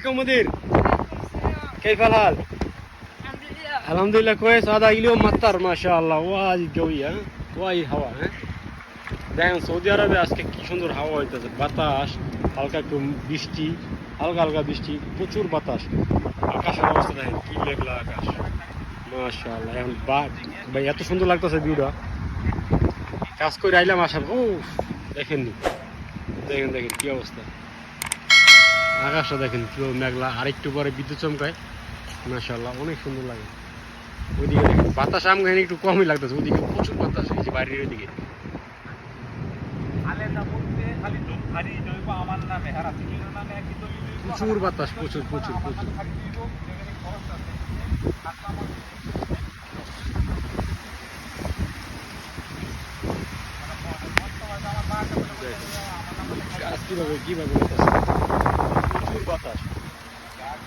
عليكم مدير كيف الحال؟ الحمد لله الحمد لله كويس هذا اليوم مطر ما شاء الله وايد قوية ها وايد هواء ها দেখেন সৌদি আরবে আজকে কি সুন্দর হাওয়া হইতেছে বাতাস হালকা একটু বৃষ্টি হালকা হালকা বৃষ্টি প্রচুর বাতাস আকাশের অবস্থা দেখেন কি মেঘলা আকাশ মাশাআল্লাহ এখন বা- ভাই এত সুন্দর লাগতেছে ভিউটা কাজ করে আইলাম আসার ও দেখেননি দেখেন দেখেন কি অবস্থা আকাশটা দেখেন পুরো মেঘলা আরেকটু পরে বিদ্যুৎ চমকায়। মাশাআল্লাহ অনেক সুন্দর লাগে। ওইদিকে দেখেন বাতাস আম একটু কমই লাগতেছে ওইদিকে প্রচুর বাতাস এই যে বাড়ির ওইদিকে। প্রচুর বাতাস প্রচুর প্রচুর প্রচুর গাছ কীভাবে কীভাবে বাতাস বাংলাদেশে তো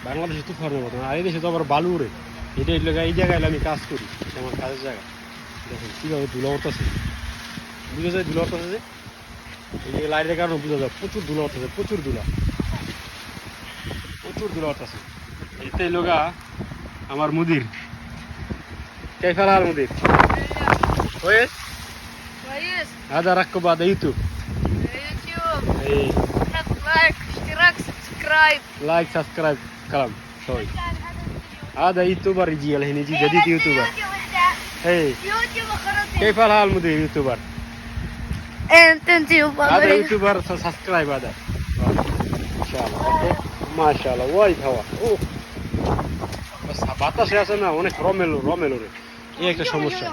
বাংলাদেশে তুফানের মতো আর এই দেশে তো আবার বালুরে এটা এই জায়গায় আমি কাজ করি আমার কাজের জায়গা। দেখুন কীভাবে ধুলো আছে বুঝা যায় ধুলো উঠতেছে যে? এই যে লাইটের কারণে বুঝা যায় প্রচুর ধুলো আছে প্রচুর দুলা প্রচুর ধুলো আছে এতে লোকা আমার মুদির। কাইফাল আর মুদির। হয়ে আদা রাখবাদ বাদ ইউটিউব এই। سبسكرايب لايك سبسكرايب كلام شوي هذا يوتيوبر يجي الحين يجي جديد يوتيوبر اي يوتيوب خلاص كيف الحال مدير يوتيوبر انت انت هذا يوتيوبر سبسكرايب هذا ما شاء الله أوكي. ما شاء الله وايد هواء اوه بس বাতাসে আছে না অনেক রমেলো রমেলো রে এই একটা সমস্যা